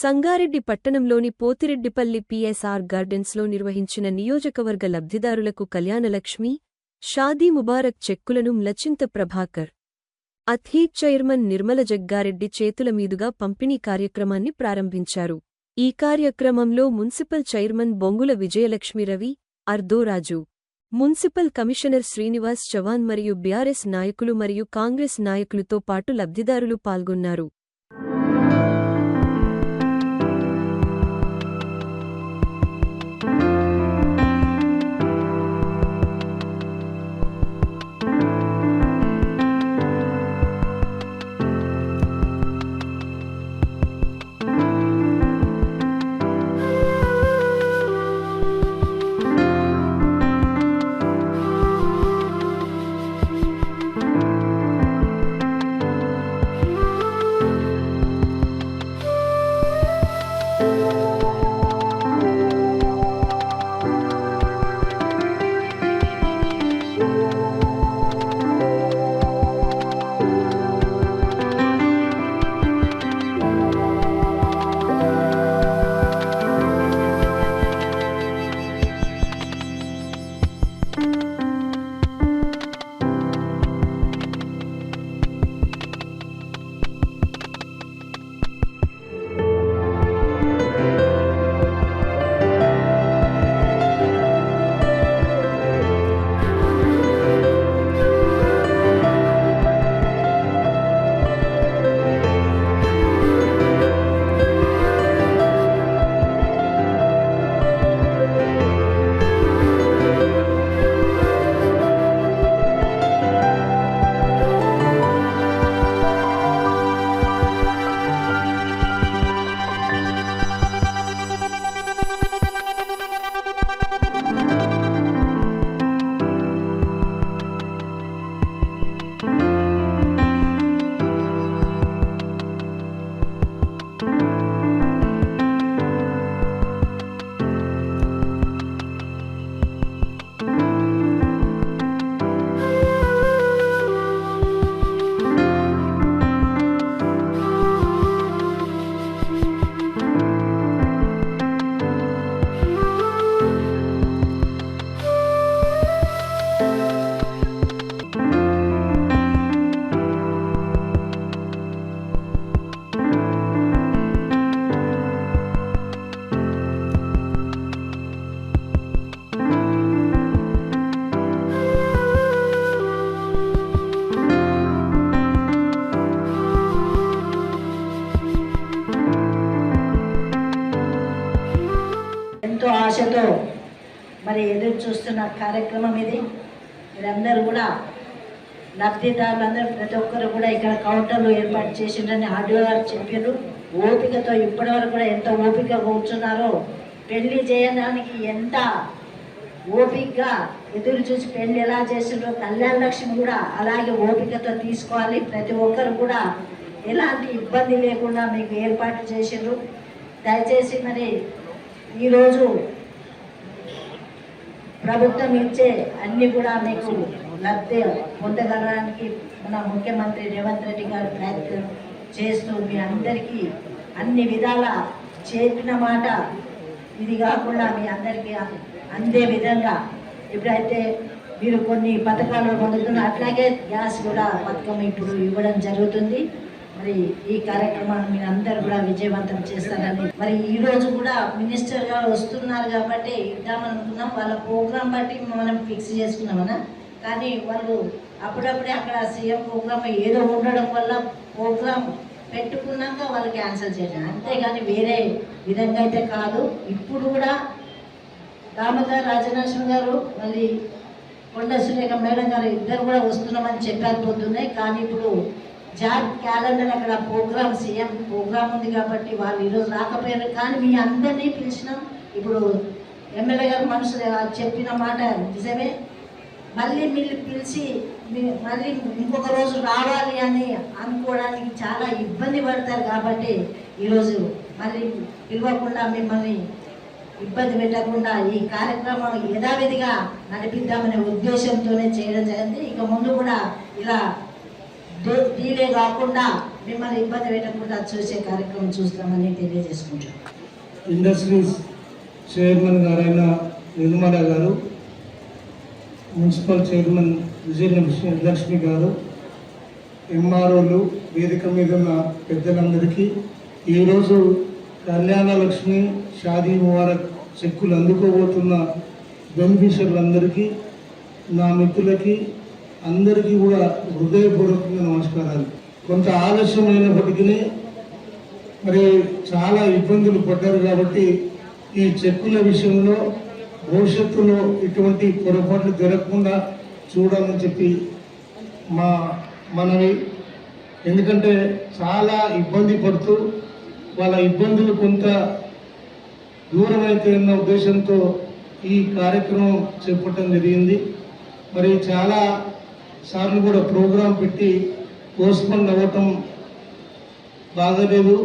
సంగారెడ్డి పట్టణంలోని పోతిరెడ్డిపల్లి పిఎస్ఆర్ గార్డెన్స్లో నిర్వహించిన నియోజకవర్గ లబ్ధిదారులకు కళ్యాణలక్ష్మి షాదీ ముబారక్ చెక్కులను మ్లచింత ప్రభాకర్ అథీట్ చైర్మన్ నిర్మల జగ్గారెడ్డి చేతుల మీదుగా పంపిణీ కార్యక్రమాన్ని ప్రారంభించారు. ఈ కార్యక్రమంలో మున్సిపల్ చైర్మన్ బొంగుల విజయలక్ష్మి రవి అర్దోరాజు మున్సిపల్ కమిషనర్ శ్రీనివాస్ చవాన్ మరియు బీఆర్ఎస్ నాయకులు మరియు కాంగ్రెస్ నాయకులతో పాటు లబ్ధిదారులు పాల్గొన్నారు. ఎంతో ఆశతో మరి ఎదురు చూస్తున్న కార్యక్రమం ఇది. మీరందరూ కూడా లబ్ధిదారులందరూ ప్రతి ఒక్కరు కూడా ఇక్కడ కౌంటర్లు ఏర్పాటు చేసిండ్రని ఆర్డీఓ గారు చెప్పారు ఓపికతో ఇప్పటివరకు కూడా ఎంత ఓపిక కూర్చున్నారో పెళ్ళి చేయడానికి ఎంత ఓపికగా ఎదురు చూసి పెళ్ళి ఎలా చేసిండ్రో కళ్యాణ లక్ష్మి కూడా అలాగే ఓపికతో తీసుకోవాలి. ప్రతి ఒక్కరు కూడా ఎలాంటి ఇబ్బంది లేకుండా మీకు ఏర్పాటు చేసిండ్రు. దయచేసి మరి ఈరోజు ప్రభుత్వం ఇచ్చే అన్ని కూడా మీకు లబ్ధి. పొందగలడానికి మన ముఖ్యమంత్రి రేవంత్ రెడ్డి గారు ప్రయత్నం చేస్తూ మీ అందరికీ అన్ని విధాల చెప్పిన మాట ఇది కాకుండా మీ అందరికీ అందే విధంగా. ఎప్పుడైతే మీరు కొన్ని పథకాలు పొందుతున్నారు. అట్లాగే గ్యాస్ కూడా పథకం ఇప్పుడు ఇవ్వడం జరుగుతుంది. మరి ఈ కార్యక్రమాన్ని మీరు అందరు కూడా విజయవంతం చేస్తారని. మరి ఈ రోజు కూడా మినిస్టర్ గారు వస్తున్నారు కాబట్టి ఇద్దామనుకున్నాం వాళ్ళ ప్రోగ్రాం బట్టి మనం ఫిక్స్ చేసుకున్నామన్నా కానీ వాళ్ళు అప్పుడప్పుడే అక్కడ సీఎం ప్రోగ్రామ్ ఏదో ఉండడం వల్ల ప్రోగ్రామ్ పెట్టుకున్నాక వాళ్ళు క్యాన్సిల్ చేయడం అంతేగాని వేరే విధంగా అయితే కాదు. ఇప్పుడు కూడా దామోదర్ రాజనరసింహ గారు మళ్ళీ కొండ సురేఖ మేడం గారు ఇద్దరు కూడా వస్తున్నామని చెప్పారు పొద్దున్నే. కానీ ఇప్పుడు జాబ్ క్యాలెండర్ అక్కడ ప్రోగ్రామ్ సీఎం ప్రోగ్రామ్ ఉంది కాబట్టి వాళ్ళు ఈరోజు రాకపోయారు. కానీ మీ అందరినీ పిలిచినాం. ఇప్పుడు ఎమ్మెల్యే గారు మనసు చెప్పిన మాట నిజమే. మళ్ళీ మీరు పిలిచి మళ్ళీ ఇంకొక రోజు రావాలి అని అనుకోవడానికి చాలా ఇబ్బంది పడతారు కాబట్టి ఈరోజు మళ్ళీ పిలవకుండా మిమ్మల్ని ఇబ్బంది పెట్టకుండా ఈ కార్యక్రమం యథావిధిగా నడిపిద్దామనే ఉద్దేశంతోనే చేయడం జరిగింది. ఇక ముందు కూడా ఇలా డే- కాకుండా మిమ్మల్ని ఇబ్బంది పెట్టకుండా చూసే కార్యక్రమం చూస్తామని తెలియజేసుకుంటాం ఇండస్ట్రీస్ చైర్మన్ గారైన నిర్మల గారు మున్సిపల్ చైర్మన్ విజయలక్ష్మి గారు ఎంఆర్ఓలు వేదిక మీద ఉన్న పెద్దలందరికీ ఈరోజు కళ్యాణ లక్ష్మి షాదీ ముబారక్ చెక్కులు అందుకోబోతున్న బెనిఫిషియర్లందరికీ నా మిత్రులకి అందరికీ కూడా హృదయపూర్వకంగా నమస్కారాలు. కొంత ఆలస్యమైనప్పటికీ మరి చాలా ఇబ్బందులు పడ్డారు కాబట్టి ఈ చెక్కుల విషయంలో భవిష్యత్తులో ఇటువంటి పొరపాట్లు జరగకుండా చూడాలని చెప్పి మా మనవి. ఎందుకంటే చాలా ఇబ్బంది పడుతూ వాళ్ళ ఇబ్బందులు కొంత దూరం అయితే అన్న ఉద్దేశంతో ఈ కార్యక్రమం చేపట్టడం జరిగింది. మరి చాలా సార్లు కూడా ప్రోగ్రాం పెట్టి పోస్ట్పోన్ అవ్వటం బాగలేదు.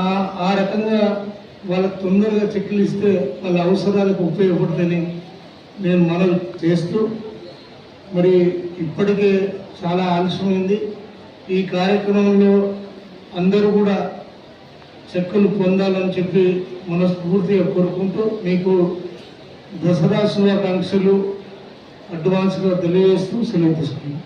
ఆ ఆ రకంగా వాళ్ళకి తొందరగా చెక్కులు ఇస్తే వాళ్ళ అవసరాలకు ఉపయోగపడుతుందని నేను మనవి చేస్తూ మరి ఇప్పటికే చాలా ఆలస్యమైంది. ఈ కార్యక్రమంలో అందరూ కూడా చెక్కులు పొందాలని చెప్పి మనస్ఫూర్తిగా కోరుకుంటూ మీకు దసరా శుభాకాంక్షలు. అడ్వాన్స్గా తెలియజేస్తూ సెలవు తీసుకున్నాం